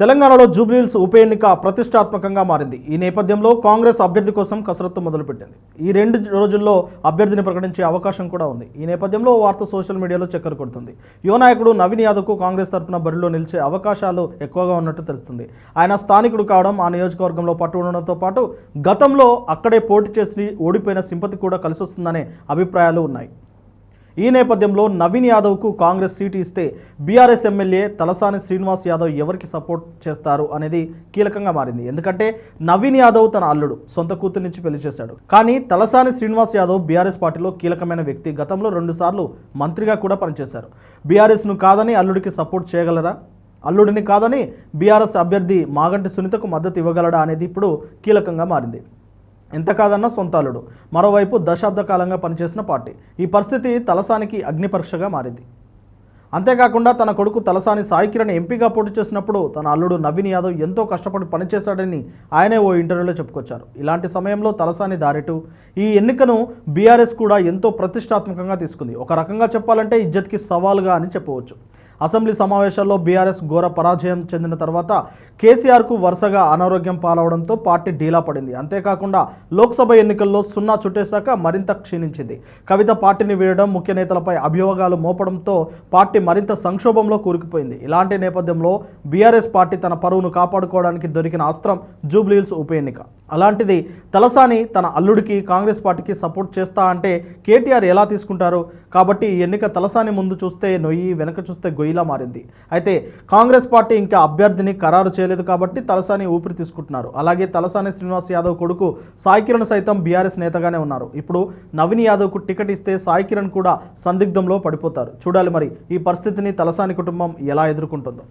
తెలంగాణలో జూబ్లీహిల్స్ ఉప ఎన్నిక ప్రతిష్టాత్మకంగా మారింది. ఈ నేపథ్యంలో కాంగ్రెస్ అభ్యర్థి కోసం కసరత్తు మొదలుపెట్టింది. ఈ రెండు రోజుల్లో అభ్యర్థిని ప్రకటించే అవకాశం కూడా ఉంది. ఈ నేపథ్యంలో వార్త సోషల్ మీడియాలో చక్కర కొడుతుంది. యువ నాయకుడు నవీన్ యాదవ్కు కాంగ్రెస్ తరఫున బరిలో నిలిచే అవకాశాలు ఎక్కువగా ఉన్నట్టు తెలుస్తుంది. ఆయన స్థానికుడు కావడం ఆ నియోజకవర్గంలో పట్టు ఉండడంతో పాటు గతంలో అక్కడే పోటీ చేసి ఓడిపోయిన సింపతి కూడా కలిసి వస్తుందనే అభిప్రాయాలు ఉన్నాయి. ఈ నేపథ్యంలో నవీన్ యాదవ్కు కాంగ్రెస్ సీటు ఇస్తే బీఆర్ఎస్ ఎమ్మెల్యే తలసాని శ్రీనివాస్ యాదవ్ ఎవరికి సపోర్ట్ చేస్తారు అనేది కీలకంగా మారింది. ఎందుకంటే నవీన్ యాదవ్ తన అల్లుడు సొంత కూతురు నుంచి పెళ్ళి చేశాడు. కానీ తలసాని శ్రీనివాస్ యాదవ్ బీఆర్ఎస్ పార్టీలో కీలకమైన వ్యక్తి. గతంలో రెండుసార్లు మంత్రిగా కూడా పనిచేశారు. బీఆర్ఎస్ను కాదని అల్లుడికి సపోర్ట్ చేయగలరా? అల్లుడిని కాదని బీఆర్ఎస్ అభ్యర్థి మాగంటి సునీతకు మద్దతు ఇవ్వగలడా అనేది ఇప్పుడు కీలకంగా మారింది. ఎంత కాదన్నా సొంత అల్లుడు మరోవైపు దశాబ్ద కాలంగా పనిచేసిన పార్టీ. ఈ పరిస్థితి తలసానికి అగ్నిపరీక్షగా మారింది. అంతేకాకుండా తన కొడుకు తలసాని సాయి కిరణ్ ఎంపీగా పోటీ చేసినప్పుడు తన అల్లుడు నవీన్ యాదవ్ ఎంతో కష్టపడి పనిచేశాడని ఆయనే ఓ ఇంటర్వ్యూలో చెప్పుకొచ్చారు. ఇలాంటి సమయంలో తలసాని దారిటు ఈ ఎన్నికను బీఆర్ఎస్ కూడా ఎంతో ప్రతిష్టాత్మకంగా తీసుకుంది. ఒక రకంగా చెప్పాలంటే ఇజ్జత్కి సవాలుగా అని చెప్పవచ్చు. అసెంబ్లీ సమావేశాల్లో బీఆర్ఎస్ ఘోర పరాజయం చెందిన తర్వాత కేసీఆర్కు వరుసగా అనారోగ్యం పాలవడంతో పార్టీ ఢీలా పడింది. అంతేకాకుండా లోక్సభ ఎన్నికల్లో సున్నా చుట్టేశాక మరింత క్షీణించింది. కవిత పార్టీని వీడడం ముఖ్య నేతలపై అభియోగాలు మోపడంతో పార్టీ మరింత సంక్షోభంలో కూరుకుపోయింది. ఇలాంటి నేపథ్యంలో బీఆర్ఎస్ పార్టీ తన పరువును కాపాడుకోవడానికి దొరికిన అస్త్రం జూబ్లీహిల్స్ ఉప ఎన్నిక. అలాంటిది తలసాని తన అల్లుడికి కాంగ్రెస్ పార్టీకి సపోర్ట్ చేస్తా అంటే కేటీఆర్ ఎలా తీసుకుంటారు? కాబట్టి ఈ ఎన్నిక తలసాని ముందు చూస్తే నొయ్యి వెనక చూస్తే గొయ్యిలా మారింది. అయితే కాంగ్రెస్ పార్టీ ఇంకా అభ్యర్థిని ఖరారు చేయలేదు కాబట్టి తలసాని ఊపిరి తీసుకుంటున్నారు. అలాగే తలసాని శ్రీనివాస్ యాదవ్ కొడుకు సాయి కిరణ్ సైతం బీఆర్ఎస్ నేతగానే ఉన్నారు. ఇప్పుడు నవీన్ యాదవ్కు టికెట్ ఇస్తే సాయి కిరణ్ కూడా సందిగ్ధంలో పడిపోతారు. చూడాలి మరి ఈ పరిస్థితిని తలసాని కుటుంబం ఎలా ఎదుర్కొంటుందో.